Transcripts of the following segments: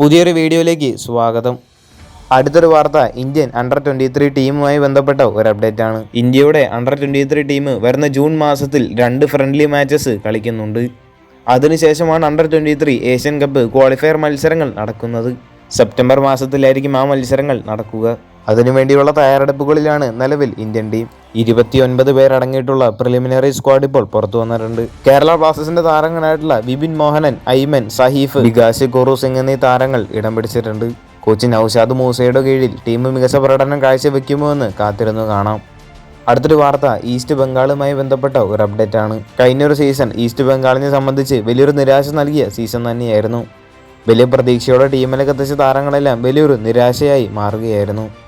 പുതിയൊരു വീഡിയോയിലേക്ക് സ്വാഗതം. അടുത്തൊരു വാർത്ത ഇന്ത്യൻ അണ്ടർ ട്വന്റി ത്രീ ടീമുമായി ബന്ധപ്പെട്ട ഒരു അപ്ഡേറ്റ് ആണ് ഇന്ത്യയുടെ അണ്ടർ ട്വന്റി ത്രീ ടീം വരുന്ന ജൂൺ മാസത്തിൽ രണ്ട് ഫ്രണ്ട്ലി മാച്ചസ് കളിക്കുന്നുണ്ട്. അതിനുശേഷമാണ് under twenty three Asian cup qualifier മത്സരങ്ങൾ നടക്കുന്നത്. സെപ്റ്റംബർ മാസത്തിലായിരിക്കും ആ മത്സരങ്ങൾ നടക്കുക. അതിനുവേണ്ടിയുള്ള തയ്യാറെടുപ്പുകളിലാണ് നിലവിൽ ഇന്ത്യൻ ടീം. ഇരുപത്തിയൊൻപത് പേരടങ്ങിയിട്ടുള്ള പ്രിലിമിനറി സ്ക്വാഡ് ഇപ്പോൾ പുറത്തു വന്നിട്ടുണ്ട്. കേരള ബ്ലാസ്റ്റേഴ്സിന്റെ താരങ്ങളായിട്ടുള്ള വിപിൻ മോഹനൻ ഐമൻ സഹീഫ് വികാസ് കുറു സിംഗ് എന്നീ താരങ്ങൾ ഇടം പിടിച്ചിട്ടുണ്ട്. കോച്ച് നൌഷാദ് മൂസയുടെ കീഴിൽ ടീം മികച്ച പ്രകടനം കാഴ്ചവെക്കുമോ എന്ന് കാത്തിരുന്നു കാണാം. അടുത്തൊരു വാർത്ത ഈസ്റ്റ് ബംഗാളുമായി ബന്ധപ്പെട്ട ഒരു അപ്ഡേറ്റ് ആണ്. കഴിഞ്ഞൊരു സീസൺ ഈസ്റ്റ് ബംഗാളിനെ സംബന്ധിച്ച് വലിയൊരു നിരാശ നൽകിയ സീസൺ തന്നെയായിരുന്നു. വലിയ പ്രതീക്ഷയോടെ ടീമിലേക്ക് എത്തിച്ച താരങ്ങളെല്ലാം വലിയൊരു നിരാശയായി മാറുകയായിരുന്നു.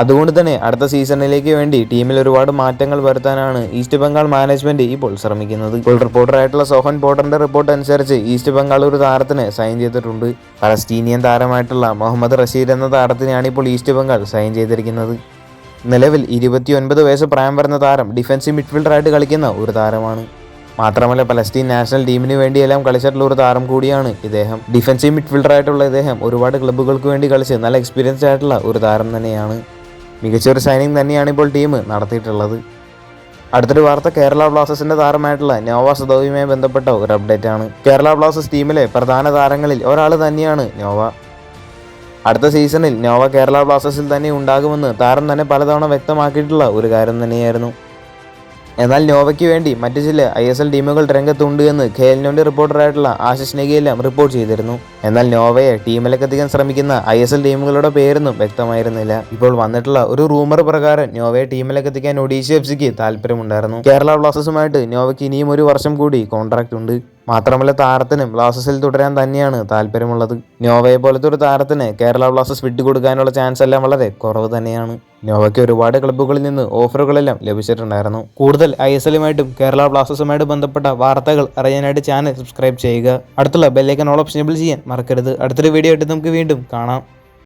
അതുകൊണ്ട് തന്നെ അടുത്ത സീസണിലേക്ക് വേണ്ടി ടീമിൽ ഒരുപാട് മാറ്റങ്ങൾ വരുത്താനാണ് ഈസ്റ്റ് ബംഗാൾ മാനേജ്മെന്റ് ഇപ്പോൾ ശ്രമിക്കുന്നത്. ഇപ്പോൾ റിപ്പോർട്ടറായിട്ടുള്ള സോഹൻ പോട്ടറിന്റെ റിപ്പോർട്ട് അനുസരിച്ച് ഈസ്റ്റ് ബംഗാൾ ഒരു താരത്തിന് സൈൻ ചെയ്തിട്ടുണ്ട്. പലസ്തീനിയൻ താരമായിട്ടുള്ള മുഹമ്മദ് റഷീദ് എന്ന താരത്തിനെയാണ് ഇപ്പോൾ ഈസ്റ്റ് ബംഗാൾ സൈൻ ചെയ്തിരിക്കുന്നത്. നിലവിൽ ഇരുപത്തിയൊൻപത് വയസ്സ് പ്രായം വരുന്ന താരം ഡിഫൻസീവ് മിഡ്ഫീൽഡറായിട്ട് കളിക്കുന്ന ഒരു താരമാണ്. മാത്രമല്ല പലസ്തീൻ നാഷണൽ ടീമിന് വേണ്ടിയെല്ലാം കളിച്ചിട്ടുള്ള ഒരു താരം കൂടിയാണ് ഇദ്ദേഹം. ഡിഫൻസീവ് മിഡ്ഫീൽഡറായിട്ടുള്ള ഇദ്ദേഹം ഒരുപാട് ക്ലബ്ബുകൾക്ക് വേണ്ടി കളിച്ച് നല്ല എക്സ്പീരിയൻസ്ഡ് ആയിട്ടുള്ള ഒരു താരം തന്നെയാണ്. മികച്ചൊരു സൈനിങ് തന്നെയാണ് ഇപ്പോൾ ടീം നടത്തിയിട്ടുള്ളത്. അടുത്തൊരു വാർത്ത കേരള ബ്ലാസ്റ്റേഴ്സിന്റെ താരമായിട്ടുള്ള നോവ സദോവിയുമായി ബന്ധപ്പെട്ട ഒരു അപ്ഡേറ്റ് ആണ്. കേരള ബ്ലാസ്റ്റേഴ്സ് ടീമിലെ പ്രധാന താരങ്ങളിൽ ഒരാൾ തന്നെയാണ് നോവ. അടുത്ത സീസണിൽ നോവ കേരള ബ്ലാസ്റ്റേഴ്സിൽ തന്നെ ഉണ്ടാകുമെന്ന് താരം തന്നെ പലതവണ വ്യക്തമാക്കിയിട്ടുള്ള ഒരു കാര്യം തന്നെയായിരുന്നു. എന്നാൽ നോവയ്ക്ക് വേണ്ടി മറ്റു ചില ഐ എസ് എൽ ടീമുകൾ രംഗത്തുണ്ട് എന്ന് ഖേലിനോന്റെ റിപ്പോർട്ടറായിട്ടുള്ള ആശിഷ് നെഗിയെല്ലാം റിപ്പോർട്ട് ചെയ്തിരുന്നു. എന്നാൽ നോവയെ ടീമിലേക്ക് എത്തിക്കാൻ ശ്രമിക്കുന്ന ഐ എസ് എൽ ടീമുകളുടെ പേരൊന്നും വ്യക്തമായിരുന്നില്ല. ഇപ്പോൾ വന്നിട്ടുള്ള ഒരു റൂമർ പ്രകാരം നോവയെ ടീമിലേക്കെത്തിക്കാൻ ഒഡീഷ എഫ് സിക്ക് താല്പര്യമുണ്ടായിരുന്നു കേരള ബ്ലാസ്റ്റേഴ്സുമായിട്ട് നോവയ്ക്ക് ഇനിയും ഒരു വർഷം കൂടി കോൺട്രാക്ട് ഉണ്ട്. മാത്രമല്ല താരത്തിന് ബ്ലാസ്റ്റേഴ്സിൽ തുടരാൻ തന്നെയാണ് താല്പര്യമുള്ളത് നോവയെ പോലത്തെ ഒരു താരത്തിന് കേരള ബ്ലാസ്റ്റേഴ്സ് വിട്ടുകൊടുക്കാനുള്ള ചാൻസ് എല്ലാം വളരെ കുറവ് തന്നെയാണ്. നോവയ്ക്ക് ഒരുപാട് ക്ലബ്ബുകളിൽ നിന്ന് ഓഫറുകളെല്ലാം ലഭിച്ചിട്ടുണ്ടായിരുന്നു. കൂടുതൽ ഐ എസ് എല്ലുമായിട്ടും കേരള ബ്ലാസ്റ്റേഴ്സുമായിട്ട് ബന്ധപ്പെട്ട വാർത്തകൾ അറിയാനായിട്ട് ചാനൽ സബ്സ്ക്രൈബ് ചെയ്യുക. അടുത്തുള്ള ബെല്ലൈക്കൻ ഓൾ ഓപ്ഷൻ ചെയ്യാൻ മറക്കരുത്. അടുത്തൊരു വീഡിയോ ആയിട്ട് നമുക്ക് വീണ്ടും കാണാം.